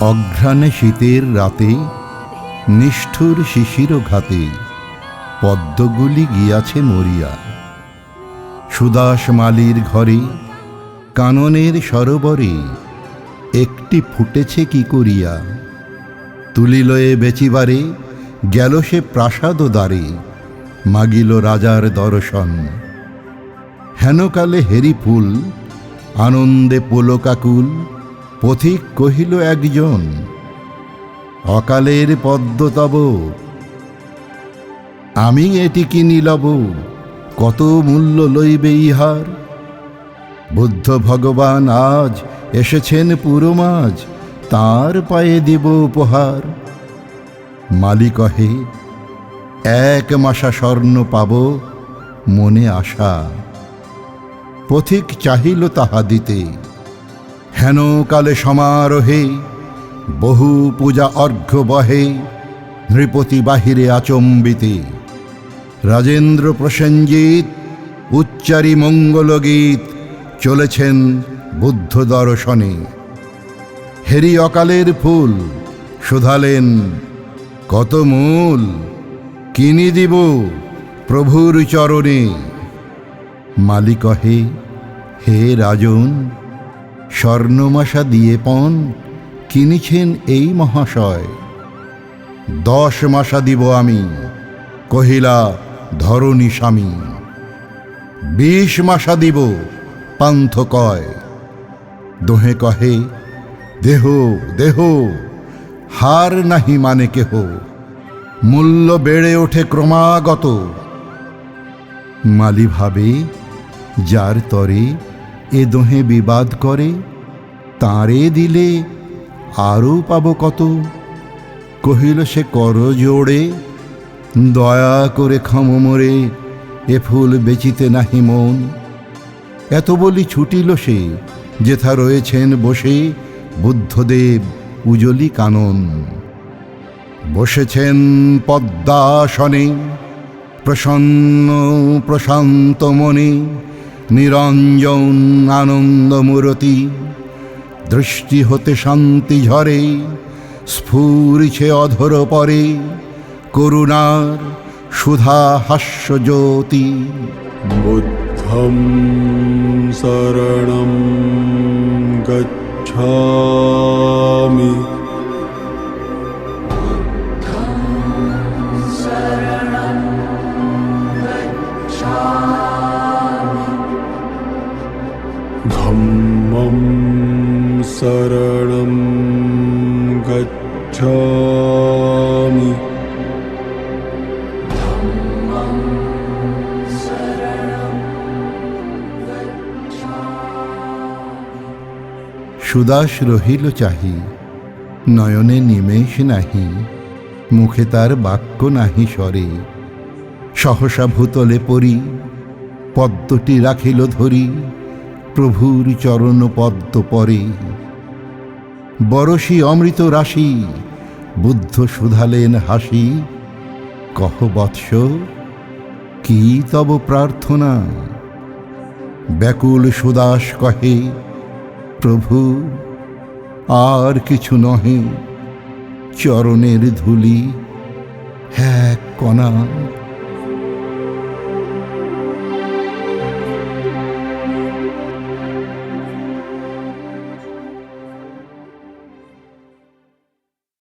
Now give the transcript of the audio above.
অঘ্রাণে শীতের রাতে, নিষ্ঠুর শিশির ঘাতে, পদ্মগুলি গিয়াছে মরিয়া। সুদাস মালির ঘরে, কাননের সরোবরে, একটি ফুটেছে কি করিয়া। তুলিলয়ে বেচিবারে, গেল সে প্রাসাদ দ্বারে, মাগিল রাজার দর্শন। হেনকালে হেরি ফুল আনন্দে পোলকাকুল পথিক কহিল একজন, অকালের পদ্ম তব। আমি এটি কিনি লব, কত মূল্য লইবে ইহার? বুদ্ধ ভগবান আজ এসেছেন পুরমাজ, তার পায়ে দেব উপহার। মালি কহে এক মাসা স্বর্ণ পাব মনে আশা। পথিক চাহিল তাহা দিতে। হেন কালে সমারোহে বহু পূজা অর্ঘ্য বহে নৃপতি বাহিরে আচম্বিতে। রাজেন্দ্র প্রসেনজিৎ, উচ্চারি মঙ্গলগীত চলেছেন বুদ্ধ দর্শনে। হেরি অকালের ফুল শোধালেন, কত মূল, কিনি দিব প্রভুর চরণে? মালি কহে হে রাজন স্বর্ণমাশা দিয়ে পণ কিনিছেন এই মহাশয়। দশ মাসা দিব আমি, কহিলা, ধরণী স্বামী। বিশ মাসা দিব, পান্থ কয়। দোহে কহে, দেহ দেহ, হার নাহি মানে কেহ। মূল্য বেড়ে ওঠে ক্রমাগত। মালি ভাবে যার তরে এ দোহে বিবাদ করে, তাঁরে দিলে আরও পাব কত? কহিল সে কর জোড়ে, দয়া করে ক্ষম মরে, এ ফুল বেচিতে নাহি মন। এত বলি ছুটিল সে, যেথা রয়েছেন বসে, বুদ্ধদেব উজলি কানন। বসেছেন পদ্মাসনে, প্রসন্ন প্রশান্ত মনে নিরঞ্জন আনন্দমূরতি, দৃষ্টি হতে শান্তি ঝরে, স্ফুরিছে অধর পরে, করুণার সুধা হাস্যজ্যোতি বুদ্ধম শরণম গচ্ছা शरणं गच्छामि সুদাস রহিল চাহি নয়নে নিমেষ নাহি মুখে তার বাক্য নাহি স্বরে সহসা ভূতলে পরি পদ্মটি রাখিল ধরি প্রভুর চরণ পদ্ম পরে। বরশি অমৃত রাশি, বুদ্ধ শুধালেন হাসি। কহ বৎস, কি তব প্রার্থনা? ব্যাকুল সুদাস কহে, প্রভু, আর কিছু নহে, চরণের ধুলি হ্যাঁ কণা।